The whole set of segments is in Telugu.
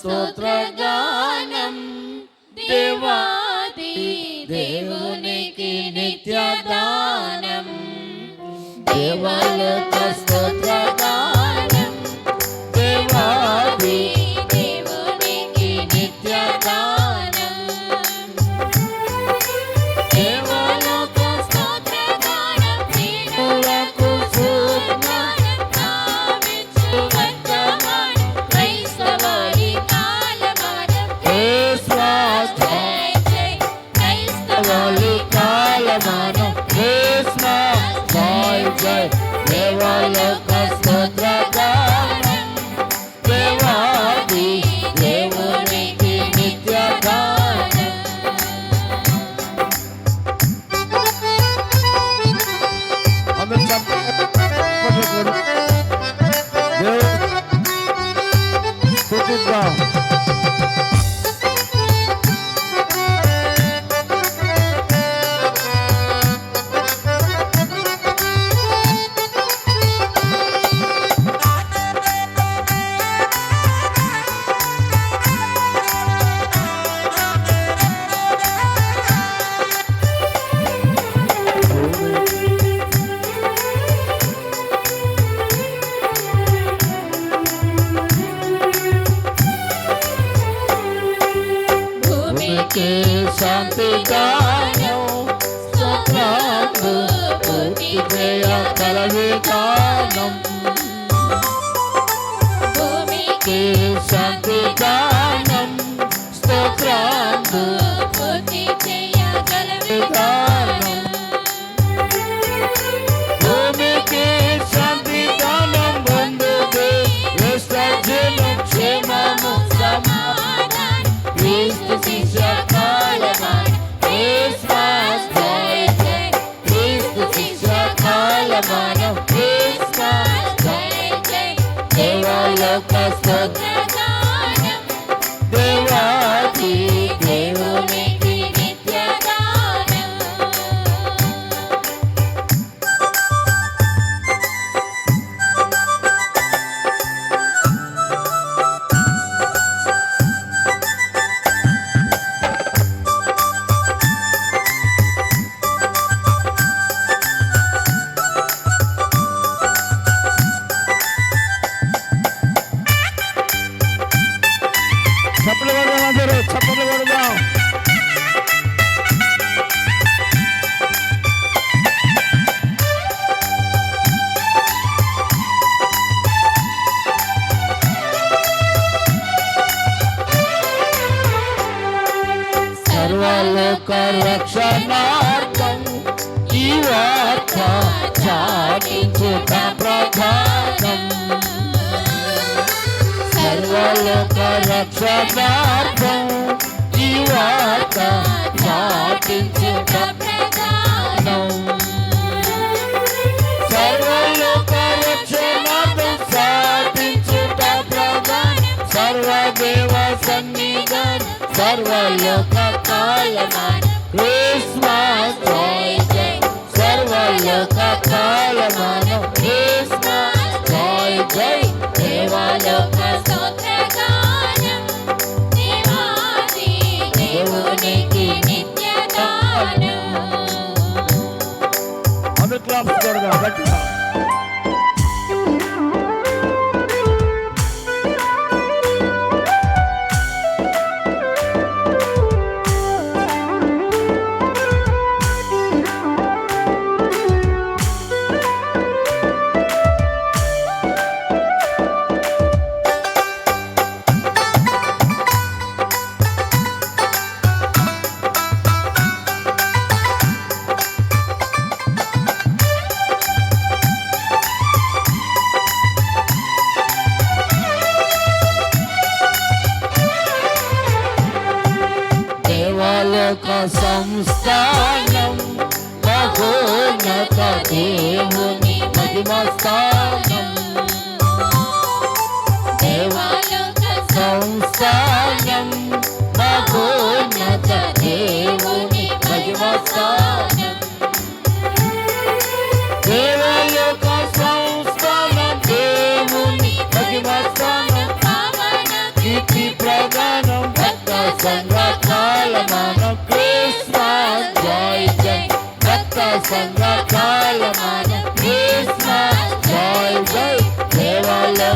స్తోత్రగానం దేవాది దేవునికి నిత్యదానం దేవలోక शांति दानो स्वप्नाम भूति जया करवे कानम भूमि के शांति క్రీస్తు శిష్య కాలమానం రక్షణార్థం ఈ వార్త చాటించుట ప్రధానం సర్వలోక రక్షణార్థం ఈ వార్త సన్నిధానం సర్వలోక కాలమాన క్రిస్మస్ జై జై సర్వలోక కాలమానం క్రిస్మస్ జై జై దేవలోక స్తోత్రగానం దేవాది దేవునికి నిత్యగానం అందరూ క్లాప్స్ కొడదాం గట్టిగా లోక సంస్థానం మహోన్నత దేవుని మహిమ స్థానం దేవాలోక సంస్థానం మహోన్నత దేవుని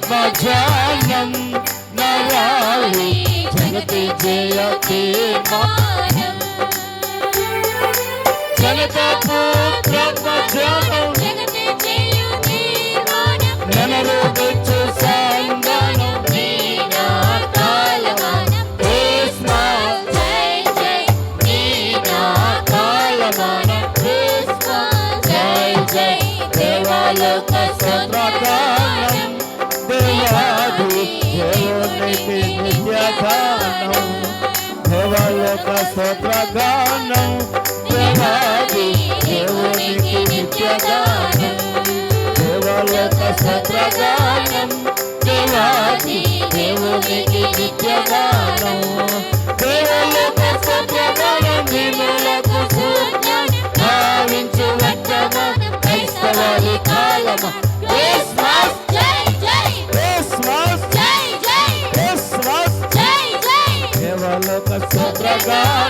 जनकापुत्रात्मज्ञानं नवाहि जगति जयते मानम् जनकापुत्रात्मज्ञानं లోక సంగ్రహారం దేవాది దేవునికి నిత్యగానం భవలోక స్తోత్రగానం దేవాది దేవునికి నిత్యగానం భవలోక స్తోత్రగానం దేవాది దేవునికి నిత్యగానం దేవలోక స్తోత్రగానం దేవులకు বাজার।